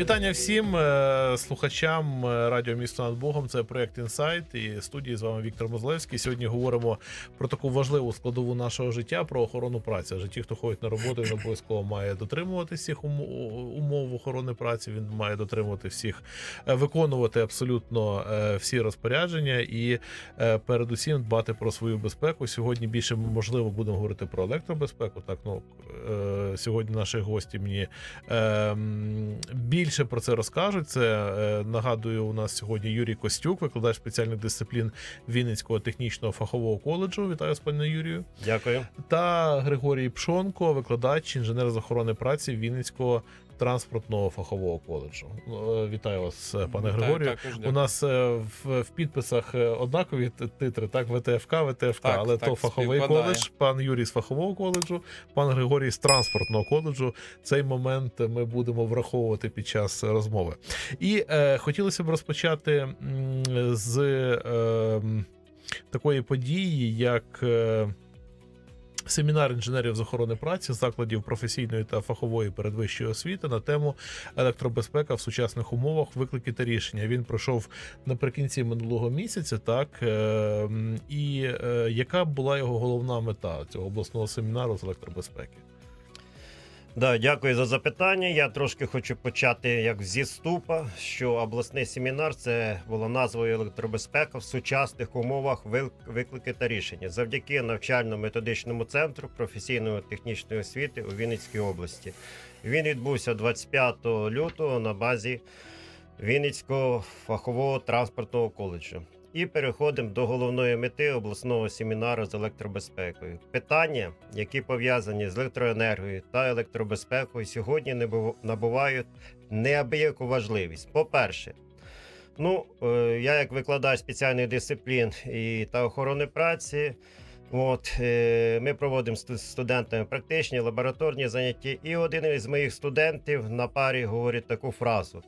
Вітання всім е, слухачам е, радіо місто над Богом. Це проект інсайт і студії з вами Віктор Мозлевський. Сьогодні говоримо про таку важливу складову нашого життя про охорону праці. Адже ті, хто ходить на роботу, він обов'язково має дотримувати всіх умов охорони праці. Він має дотримувати всіх, е, виконувати абсолютно всі розпорядження і передусім дбати про свою безпеку. Сьогодні більше можливо будемо говорити про електробезпеку. Так ну сьогодні наші гості мені Ем, Більше про це розкажуть. Це е, нагадую, у нас сьогодні Юрій Костюк, викладач спеціальних дисциплін Вінницького технічного фахового коледжу. Вітаю з пане Юрію. Дякую. Та Григорій Пшонко, викладач інженер з охорони праці Вінницького транспортного фахового коледжу. Е, Вітаю вас, е, пане Григорію. У нас е, в, в підписах однакові титри, так, ВТФК, ВТФК, Так, але так, то фаховий співпадає. коледж, пан Юрій з фахового коледжу, пан Григорій з транспортного коледжу. Цей момент ми будемо враховувати під час розмови. І е, хотілося б розпочати з е, такої події, як. Е, Семінар інженерів з охорони праці закладів професійної та фахової передвищої освіти на тему електробезпека в сучасних умовах, виклики та рішення. Він пройшов наприкінці минулого місяця. Так е, і е, яка була його головна мета цього обласного семінару з електробезпеки? Да, дякую за запитання. Я трошки хочу почати як зі ступа, що обласний семінар це була назвою електробезпека в сучасних умовах виклики та рішення завдяки навчально-методичному центру професійної технічної освіти у Вінницькій області. Він відбувся 25 лютого на базі Вінницького фахового транспортного коледжу. І переходимо до головної мети обласного семінару з електробезпекою. Питання, які пов'язані з електроенергією та електробезпекою, сьогодні не набувають неабияку важливість. По-перше, ну, е, я як викладач спеціальних дисциплін і та охорони праці. От, е, ми проводимо з студентами практичні лабораторні заняття, і один із моїх студентів на парі говорить таку фразу.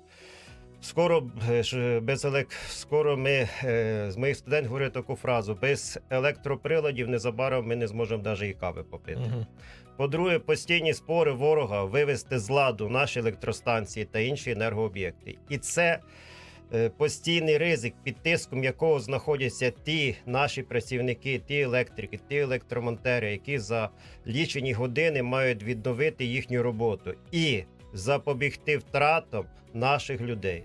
Скоро е, без елек... скоро ми е, з моїх студентів говорять таку фразу: без електроприладів незабаром ми не зможемо навіть і кави попити. Мгм. По-друге, постійні спори ворога вивести з ладу наші електростанції та інші енергооб'єкти. І це е, постійний ризик, під тиском якого знаходяться ті наші працівники, ті електрики, ті електромонтери, які за лічені години мають відновити їхню роботу і запобігти втратам наших людей.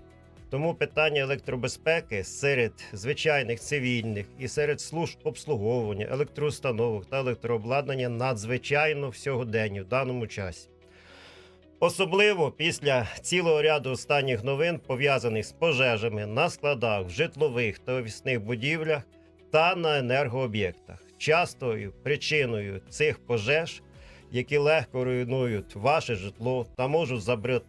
Тому питання електробезпеки серед звичайних цивільних і серед служб обслуговування, електроустановок та електрообладнання надзвичайно сьогоденні в даному часі. Особливо після цілого ряду останніх новин, пов'язаних з пожежами на складах, в житлових та офісних будівлях та на енергооб'єктах. Частою причиною цих пожеж, які легко руйнують ваше житло та можуть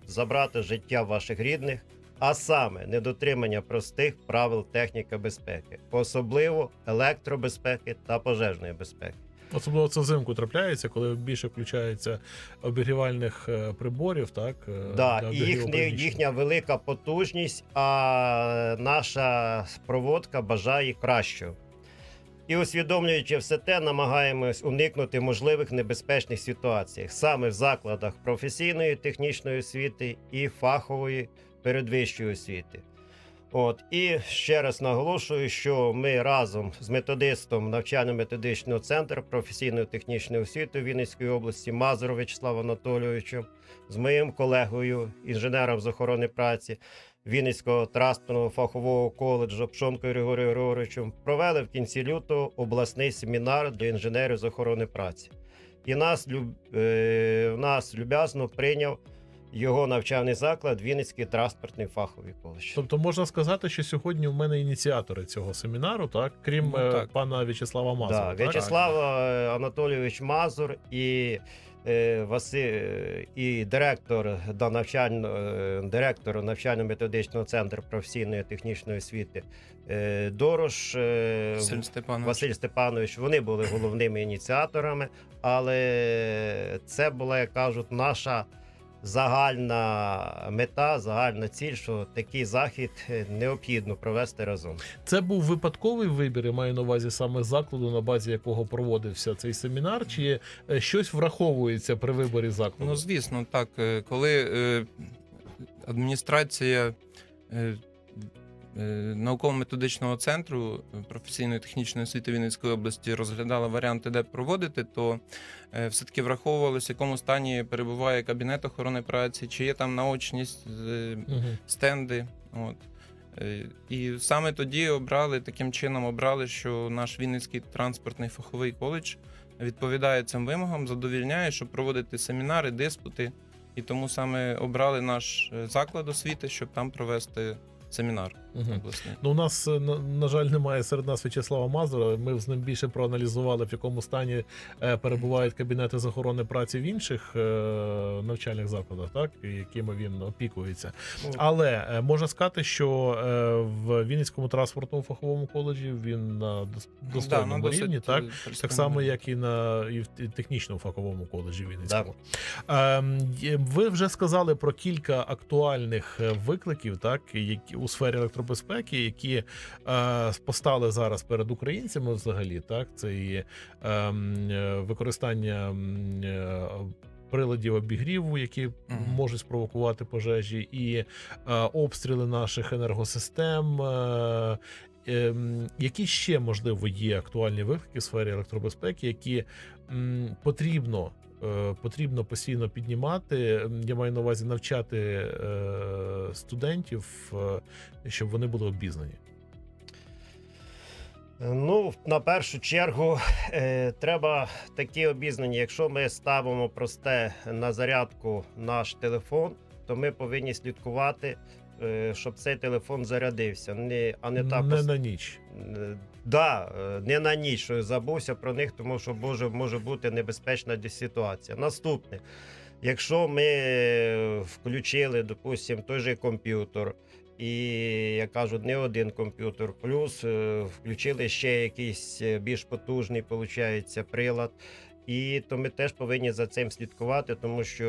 забрати життя ваших рідних, а саме недотримання простих правил техніки безпеки, особливо електробезпеки та пожежної безпеки. Особливо це взимку трапляється, коли більше включається обігрівальних е, приборів, так е, Да, і їхня, їхня велика потужність, а наша проводка бажає кращого. І усвідомлюючи все те, намагаємось уникнути можливих небезпечних ситуацій саме в закладах професійної технічної освіти і фахової передвищої освіти. От і ще раз наголошую, що ми разом з методистом навчально-методичного центру професійної технічної освіти Вінницької області Мазуром Вячеславом Анатолійовичем, з моїм колегою, інженером з охорони праці Вінницького транспортного фахового коледжу Пшонкою Григорієм Григоровичем провели в кінці лютого обласний семінар для інженерів з охорони праці. І нас, е, нас люб'язно прийняв його навчальний заклад Вінницький транспортний фаховий коледж. Тобто можна сказати, що сьогодні в мене ініціатори цього семінару, так крім Ну, е, так. пана В'ячеслава Мазура. Да, так? В'ячеслав е, Анатолійович Мазур і, е, Васи, і директор до навчально, е, директор навчально-методичного центру професійної технічної освіти е, Дорош е, Василь Степанович. Василь Степанович. Вони були головними ініціаторами, але це була, як кажуть, наша. Загальна мета, загальна ціль, що такий захід е, необхідно провести разом. Це був випадковий вибір, я маю на увазі саме закладу, на базі якого проводився цей семінар, чи е, щось враховується при виборі закладу? Ну, звісно, так. е, Коли е, адміністрація науково-методичного центру професійної технічної освіти Вінницької області розглядала варіанти, де проводити, то е, все-таки враховувалося, в якому стані перебуває кабінет охорони праці, чи є там наочність, е, стенди. От. Е, І саме тоді обрали таким чином, обрали, що наш Вінницький транспортний фаховий коледж відповідає цим вимогам, задовільняє, щоб проводити семінари, диспути. І тому саме обрали наш е, заклад освіти, щоб там провести семінар Обласний. Ну, у нас, е, на, на жаль, немає серед нас В'ячеслава Мазура. Ми з ним більше проаналізували, в якому стані е, перебувають кабінети з охорони праці в інших е, навчальних закладах, так, якими він опікується. Ну, Але е, можна сказати, що е, в Вінницькому транспортному фаховому коледжі він на достойному досить, рівні, так? Так само, як і на і в технічному фаховому коледжі Вінницькому. Ем, є- ви вже сказали про кілька актуальних викликів, так які у сфері електробезпеки, які е, постали зараз перед українцями взагалі. Так, це і ем, е, використання е, приладів обігріву, які Мгм. можуть спровокувати пожежі, і е, обстріли наших енергосистем. Е, ем, які ще можливо є актуальні виклики в сфері електробезпеки, які м, потрібно, е, потрібно постійно піднімати? Я маю на увазі навчати е, студентів, е, щоб вони були обізнані. Ну, на першу чергу е, треба такі обізнані. Якщо ми ставимо просте на зарядку наш телефон, то ми повинні слідкувати, е, щоб цей телефон зарядився. Не, а не так не пос- на ніч. Да, е, не на ніч забувся про них, тому що може, може бути небезпечна ситуація. Наступне, якщо ми включили, допустимо, той же комп'ютер, і я кажу, не один комп'ютер, плюс е, включили ще якийсь е, більш потужний, виходить, прилад. І то ми теж повинні за цим слідкувати, тому що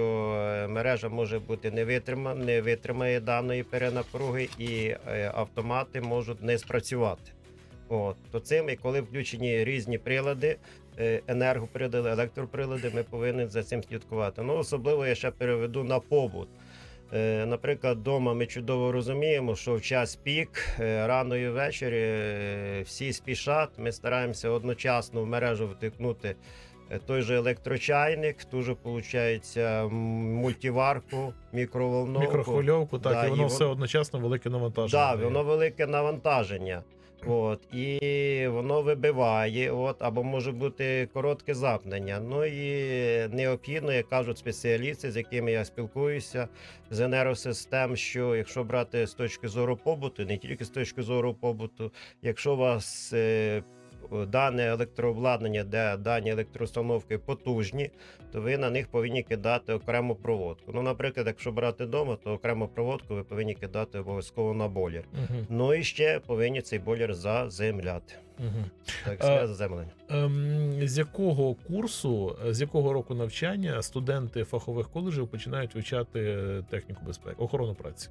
мережа може бути не витримана, не витримає даної перенапруги, і автомати можуть не спрацювати. От то цим, і коли включені різні прилади, е, енергоприлади, електроприлади, ми повинні за цим слідкувати. Ну особливо я ще переведу на побут. Е, Наприклад, вдома ми чудово розуміємо, що в час пік е, рано і ввечері всі спішать. Ми стараємося одночасно в мережу втикнути той же електрочайник, ту же, виходить, мультиварку, мікроволновку. Мікрохвильовку, так, Да, і воно і все одночасно велике навантаження. Так, дає. воно велике навантаження. От, і воно вибиває, от, або може бути коротке запнення. Ну і необхідно, як кажуть спеціалісти, з якими я спілкуюся з енергосистем, що якщо брати з точки зору побуту, не тільки з точки зору побуту, якщо у вас е, дане електрообладнання, де дані електроустановки потужні, то ви на них повинні кидати окрему проводку. Ну, наприклад, якщо брати вдома, то окрему проводку ви повинні кидати обов'язково на бойлер. Мгм, Ну і ще повинні цей бойлер заземляти. мгм. Так, А- заземлення. Ем, з якого курсу, з якого року навчання студенти фахових коледжів починають вивчати техніку безпеки, охорону праці?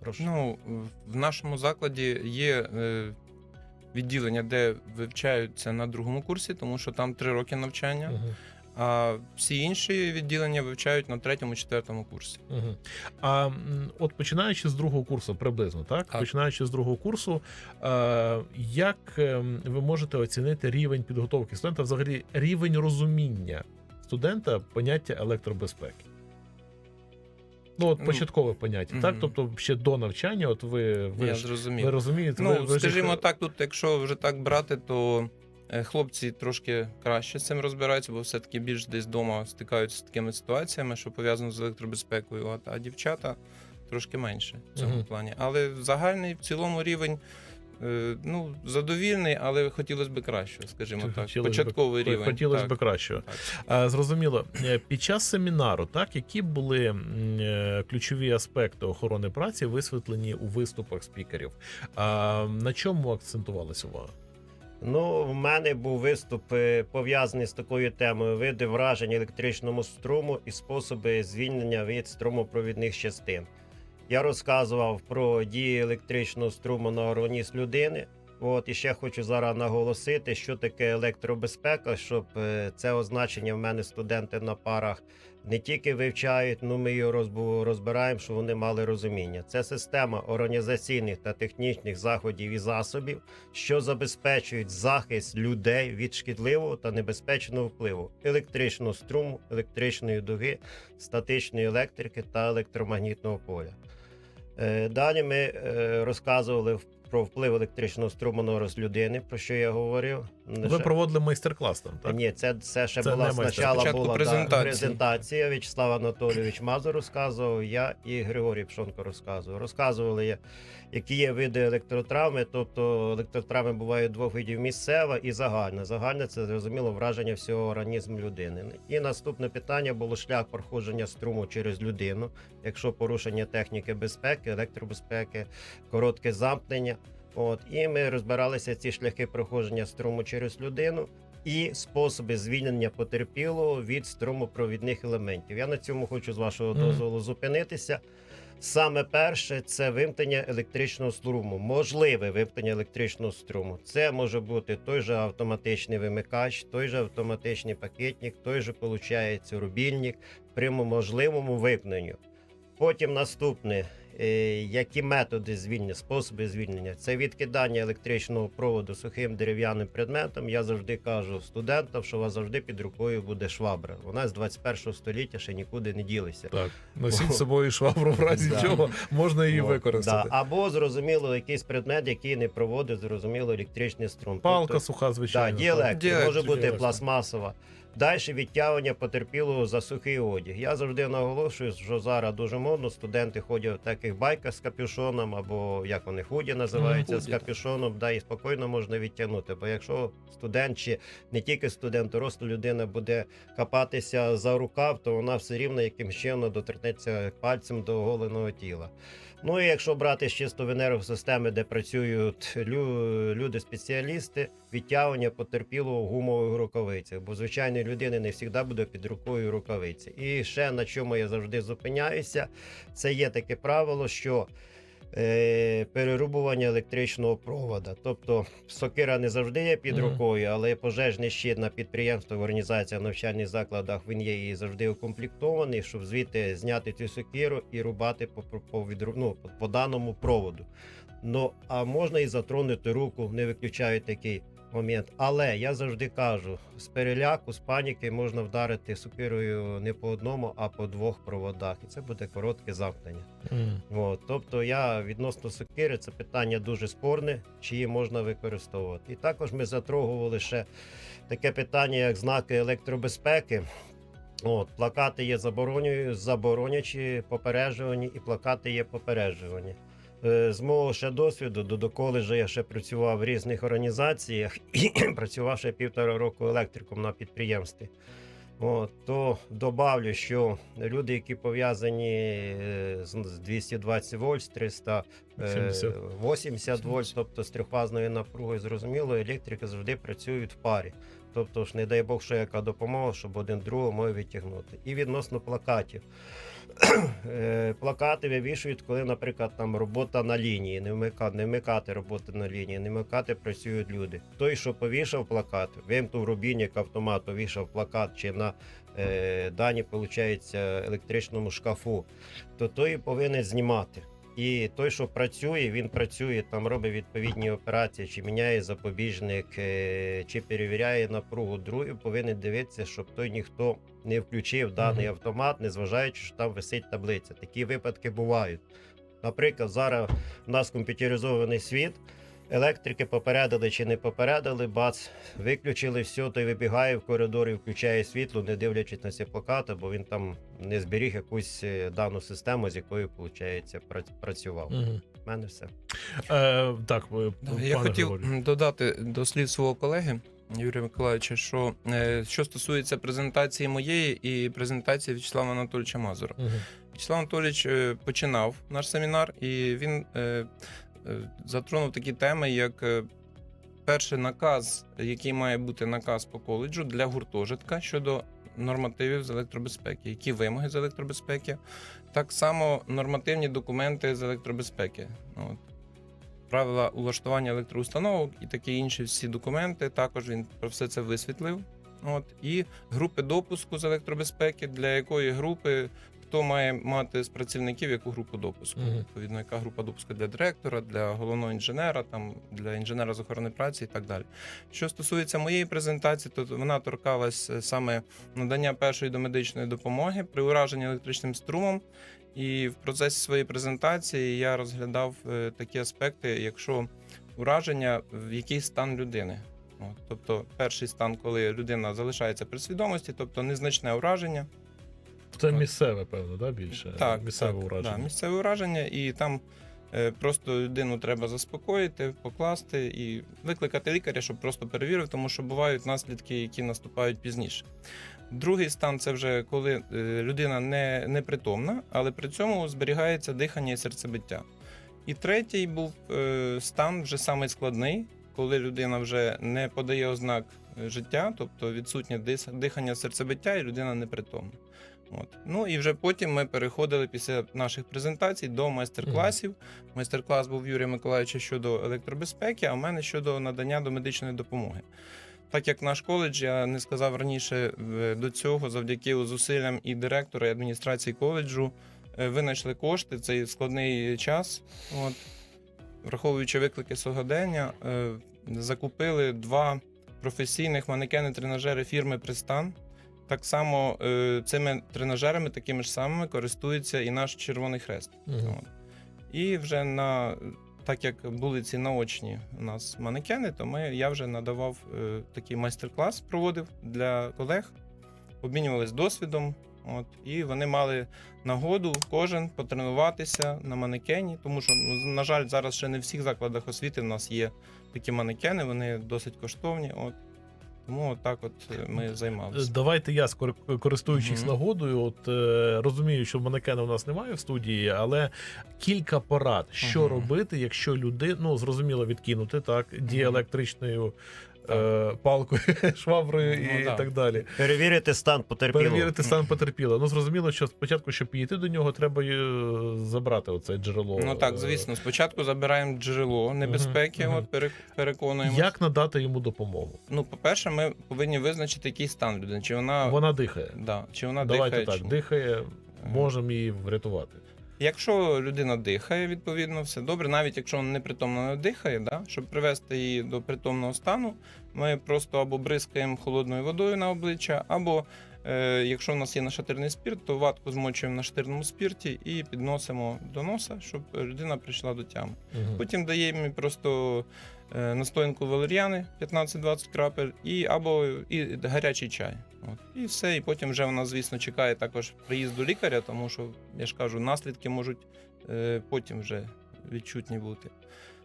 Прошу. Ну, в нашому закладі є е, відділення, де вивчаються на другому курсі, тому що там три роки навчання. Мгм. А всі інші відділення вивчають на третьому, четвертому курсі. Мгм. А от починаючи з другого курсу, приблизно, так? Так. Починаючи з другого курсу, е, як ем, ви можете оцінити рівень підготовки студента, взагалі рівень розуміння студента поняття електробезпеки? Ну, от Ну, початкове поняття, так? Тобто ще до навчання, от ви, ви, Я ж, зрозумів. ви розумієте, Ну, ви, ви скажімо їх- так, тут, якщо вже так брати, то е, хлопці трошки краще з цим розбираються, бо все-таки більш десь вдома стикаються з такими ситуаціями, що пов'язано з електробезпекою. А дівчата трошки менше в цьому Мгм. плані. Але загальний в цілому рівень. Е, Ну, задовільний, але хотілося б кращого, скажімо так. Хотілося б- Початковий рівень. Хотілося б кращого. так. Зрозуміло, Е, під час семінару, так які були е, ключові аспекти охорони праці висвітлені у виступах спікерів? А на чому акцентувалася увага? Ну, в мене був виступ пов'язаний з такою темою види вражень електричному струму і способи звільнення від струмопровідних частин. Я розказував про дії електричного струму на організм людини, От і ще хочу зараз наголосити, що таке електробезпека, щоб е, це означення в мене студенти на парах не тільки вивчають, ну ми його розбираємо, що вони мали розуміння. Це система організаційних та технічних заходів і засобів, що забезпечують захист людей від шкідливого та небезпечного впливу електричного струму, електричної дуги, статичної електрики та електромагнітного поля. Е, Далі ми е, розказували про вплив електричного струму на людини, про що я говорив. Ви проводили майстер-клас там, так? ні, це, це ще Це була спочатку була презентація. Да, презентація. В'ячеслав Анатолійович Мазур розказував, я і Григорій Пшонко розказував. Розказували, які є види електротравми. Тобто електротравми бувають двох видів: місцева і загальна. Загальна це зрозуміло враження всього організму людини. І наступне питання було шлях проходження струму через людину, якщо порушення техніки безпеки, електробезпеки, коротке замкнення. От і ми розбиралися ці шляхи проходження струму через людину і способи звільнення потерпілого від струмопровідних елементів. Я на цьому хочу з вашого дозволу зупинитися. Саме перше це вимкнення електричного струму, можливе вимкнення електричного струму. Це може бути той же автоматичний вимикач, той же автоматичний пакетник, той же виходить рубільник при можливому вимкненню. Потім наступне, які методи звільнення, способи звільнення. Це відкидання електричного проводу сухим дерев'яним предметом. Я завжди кажу студентам, що у вас завжди під рукою буде швабра. Вона з 21 століття ще нікуди не ділиться. Так. Носіть з собою швабру, в разі Да. чого можна її використати. Да. Або зрозуміло, якийсь предмет, який не проводить зрозуміло електричний струм. Палка Тобто, суха, да, звичайно. діелектро, Діелектро, може бути пластмасова. Далі відтягування потерпілого за сухий одяг. Я завжди наголошую, що зараз дуже модно. Студенти ходять в таких байках з капюшоном, або як вони худі називаються Мгм, з капюшоном. Да, і спокійно можна відтягнути. Бо якщо студент чи не тільки студент, доросла людина буде копатися за рукав, то вона все рівно якимсь чином доторкнеться пальцем до оголеного тіла. Ну і якщо брати з чисто в енергосистеми, де працюють лю- люди-спеціалісти, відтягування потерпілого в гумових рукавицях, бо звичайної людини не завжди буде під рукою рукавиці. І ще на чому я завжди зупиняюся, це є таке правило, що перерубування електричного провода. Тобто сокира не завжди є під рукою, але пожежний щит на підприємствах, в організаціях, навчальних закладах він є і завжди укомплектований, щоб звідти зняти цю сокиру і рубати по, по, по, ну, по даному проводу. Ну а можна і затронути руку, не виключають такий момент. Але я завжди кажу: з переляку, з паніки можна вдарити сокирою не по одному, а по двох проводах. І це буде коротке замкнення. Мгм. От, тобто я відносно сокири, це питання дуже спорне, чи її можна використовувати. І також ми затрогували ще таке питання, як знаки електробезпеки. От, плакати є заборонюю, заборонячі, попереджувані, і плакати є попереджувані. Е, з мого ще досвіду, до коледжу я ще працював в різних організаціях і працював ще півтора року електриком на підприємстві. От, То добавлю, що люди, які пов'язані е, з 220 вольт, 300 70. 80 е, вольт, тобто з трьохфазною напругою, зрозуміло, електрики завжди працюють в парі. Тобто, ж, не дай Бог, що яка допомога, щоб один другого може відтягнути. І відносно плакатів. Е, плакати вивішують, коли, наприклад, там робота на лінії, не вмикати, не вмикати роботи на лінії, не вмикати працюють люди. Той, що повішав плакат, вимкнув рубільник автомат, повішав плакат чи на е, дані виходить, електричному шкафу, то той повинен знімати. І той, що працює, він працює, там робить відповідні операції, чи міняє запобіжник, е, чи перевіряє напругу. Другий повинен дивитися, щоб той ніхто не включив даний автомат, незважаючи, що там висить таблиця. Такі випадки бувають. Наприклад, зараз у нас комп'ютеризований світ. Електрики попередили чи не попередили, бац, виключили все, той вибігає в коридор і включає світло, не дивлячись на ці плакати, бо він там не зберіг якусь е, дану систему, з якою, виходить, працював. Мгм. У мене все. Е, так, ви, пане Я хотів Григорію. додати до слів свого колеги Юрія Миколаївича, що е, що стосується презентації моєї і презентації В'ячеслава Анатолійовича Мазура. Мгм. В'ячеслав Анатолійович е, починав наш семінар, і він затронув такі теми, як е, перший наказ, який має бути наказ по коледжу для гуртожитка щодо нормативів з електробезпеки, які вимоги з електробезпеки, так само нормативні документи з електробезпеки. Ну, От. правила улаштування електроустановок і такі інші всі документи. Також він про все це висвітлив. От і групи допуску з електробезпеки, для якої групи хто має мати з працівників яку групу допуску. Мгм. Відповідно, яка група допуску для директора, для головного інженера, там для інженера з охорони праці і так далі. Що стосується моєї презентації, то вона торкалась е, саме надання першої домедичної допомоги при ураженні електричним струмом. І в процесі своєї презентації я розглядав е, такі аспекти, якщо ураження, в який стан людини. Тобто, перший стан, коли людина залишається при свідомості, тобто незначне ураження. Це місцеве, певно, да, більше? Так, місцеве так, ураження. Да, місцеве ураження, і там е, просто людину треба заспокоїти, покласти і викликати лікаря, щоб просто перевірив, тому що бувають наслідки, які наступають пізніше. Другий стан це вже коли е, людина не, непритомна, але при цьому зберігається дихання і серцебиття. І третій був е, стан вже самий складний, коли людина вже не подає ознак е, життя, тобто відсутнє дихання, серцебиття, і людина непритомна. От. Ну і вже потім ми переходили після наших презентацій до майстер-класів. Майстер-клас був Юрія Миколаївича щодо електробезпеки, а в мене щодо надання до медичної допомоги. Так як наш коледж, я не сказав раніше до цього, завдяки зусиллям і директора, і адміністрації коледжу, е, винайшли кошти цей складний час. От, враховуючи виклики сьогодення, е, закупили два професійних манекени-тренажери фірми Пристан. Так само е, цими тренажерами, такими ж самими, користується і наш Червоний Хрест. От. І вже на так як були ці наочні у нас манекени, то ми, я вже надавав е, такий майстер-клас, проводив для колег, обмінювалися досвідом. От, і вони мали нагоду кожен потренуватися на манекені, тому що, ну, на жаль, зараз ще не в всіх закладах освіти в нас є такі манекени, вони досить коштовні. От. Тому так от е, ми займалися. Давайте я, користуючись користуючись Мгм. нагодою, от е, розумію, що манекена у нас немає в студії, але кілька порад, що Мгм. робити, якщо люди ну зрозуміло, відкинути так, діелектричною. Е, палкою, шваброю Ну, і да. так далі. Перевірити стан потерпілого. Перевірити стан потерпілого. Ну зрозуміло, що спочатку, щоб підійти до нього, треба е, забрати оце джерело. Ну так, е, звісно. Спочатку забираємо джерело небезпеки, от пере- переконуємо. Як надати йому допомогу? Ну, по-перше, ми повинні визначити, який стан людини. Чи вона, Вона дихає. да, чи вона Давайте дихає. так, чи дихає, можемо її врятувати. Якщо людина дихає, відповідно, все добре. Навіть якщо вона непритомно не дихає, да, щоб привести її до притомного стану, ми просто або бризкаємо холодною водою на обличчя, або е, якщо в нас є нашатирний спірт, то ватку змочуємо на штирному спірті і підносимо до носа, щоб людина прийшла до тями. Угу. Потім даємо просто настоянку валеріани 15-20 крапель, і або і гарячий чай. От. І все. І потім вже вона, звісно, чекає також приїзду лікаря, тому що я ж кажу, наслідки можуть е, потім вже відчутні бути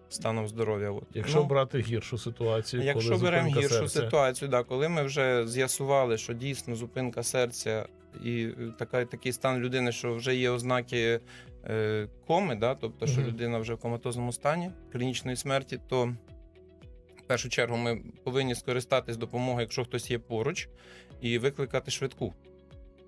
станом здоров'я. От. Якщо Ну, брати гіршу ситуацію, Якщо коли беремо гіршу серця, ситуацію, да, коли ми вже з'ясували, що дійсно зупинка серця і е, така, такий стан людини, що вже є ознаки е, коми, да, тобто, що Мгм. людина вже в коматозному стані клінічної смерті, то в першу чергу ми повинні скористатись допомогою, якщо хтось є поруч, і викликати швидку.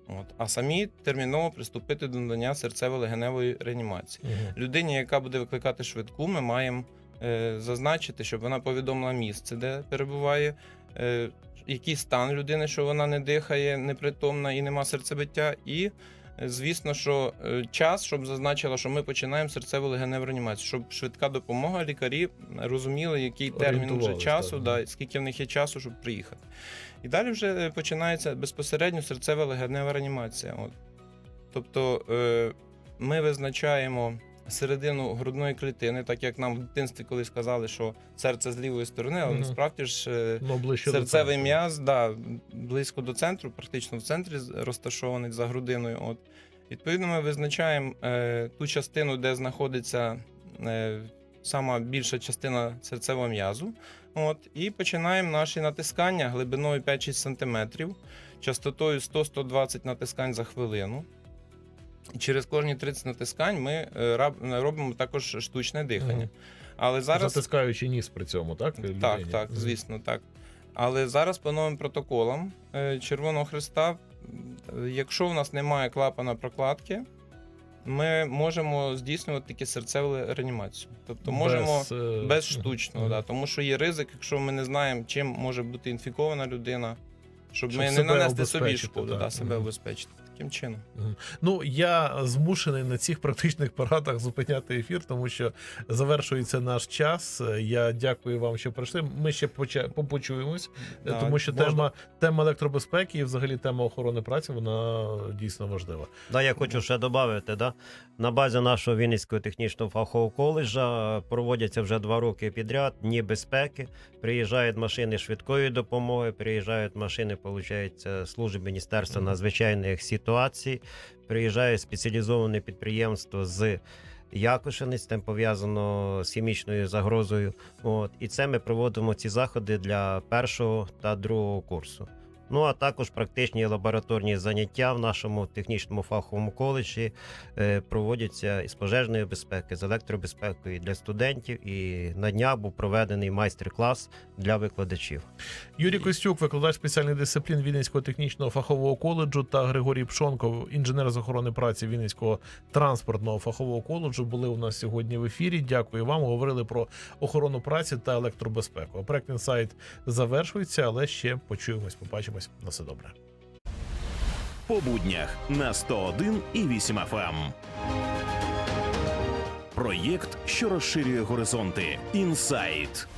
От. А самі терміново приступити до надання серцево-легеневої реанімації. Мгм. Людині, яка буде викликати швидку, ми маємо е, зазначити, щоб вона повідомила місце, де перебуває, е, який стан людини, що вона не дихає, непритомна і нема серцебиття. І, звісно, що е, час, щоб зазначила, що ми починаємо серцеву легеневу реанімацію, щоб швидка допомога, лікарі розуміли, який термін вже часу, так, да, скільки в них є часу, щоб приїхати. І далі вже е, починається безпосередньо серцева легенева реанімація. От. Тобто е, ми визначаємо середину грудної клітини, так як нам в дитинстві колись казали, що серце з лівої сторони, але Мгм. насправді ж е, Ну, ближче до серцевий центру. м'яз да, близько до центру, практично в центрі з- розташований за грудиною. От. Відповідно, ми визначаємо е, ту частину, де знаходиться е, сама більша частина серцевого м'язу. От, і починаємо наші натискання глибиною 5-6 см, частотою 100-120 натискань за хвилину. Через кожні 30 натискань ми е, робимо також штучне дихання. Мгм. Але зараз Затискаючи ніс при цьому, так? так, людині? так, звісно, так. Але зараз по новим протоколам е, Червоного Христа, якщо в нас немає клапана прокладки, ми можемо здійснювати такі серцеву реанімацію. Тобто можемо Без, е, без штучного, Мгм. да, тому що є ризик, якщо ми не знаємо, чим може бути інфікована людина, щоб, Щоб ми не нанести собі шкоду, да, себе обезпечити таким чином. Ну я змушений на цих практичних порадах зупиняти ефір, тому що завершується наш час. Я дякую вам, що прийшли. Ми ще попочуємось, тому що можна. тема тема електробезпеки і взагалі тема охорони праці вона дійсно важлива. Да, я хочу ще додати, да? на базі нашого Вінницького технічного фахового коледжа проводяться вже два роки підряд дні безпеки. Приїжджають машини швидкої допомоги, приїжджають машини, получається, служби Міністерства надзвичайних ситуацій, приїжджає спеціалізоване підприємство з. Якушини, з тим пов'язано з хімічною загрозою. От і це ми проводимо ці заходи для першого та другого курсу. Ну а також практичні лабораторні заняття в нашому технічному фаховому коледжі е, проводяться із пожежної безпеки, з електробезпекою для студентів. І на днях був проведений майстер-клас для викладачів. Юрій Костюк, викладач спеціальних дисциплін Вінницького технічного фахового коледжу, та Григорій Пшонков, інженер з охорони праці Вінницького транспортного фахового коледжу, були у нас сьогодні в ефірі. Дякую вам. Говорили про охорону праці та електробезпеку. Проект інсайт завершується, але ще почуємось. Побачимось на все добре. по буднях на 101 і 8 FM. Проєкт, що розширює горизонти. Інсайт.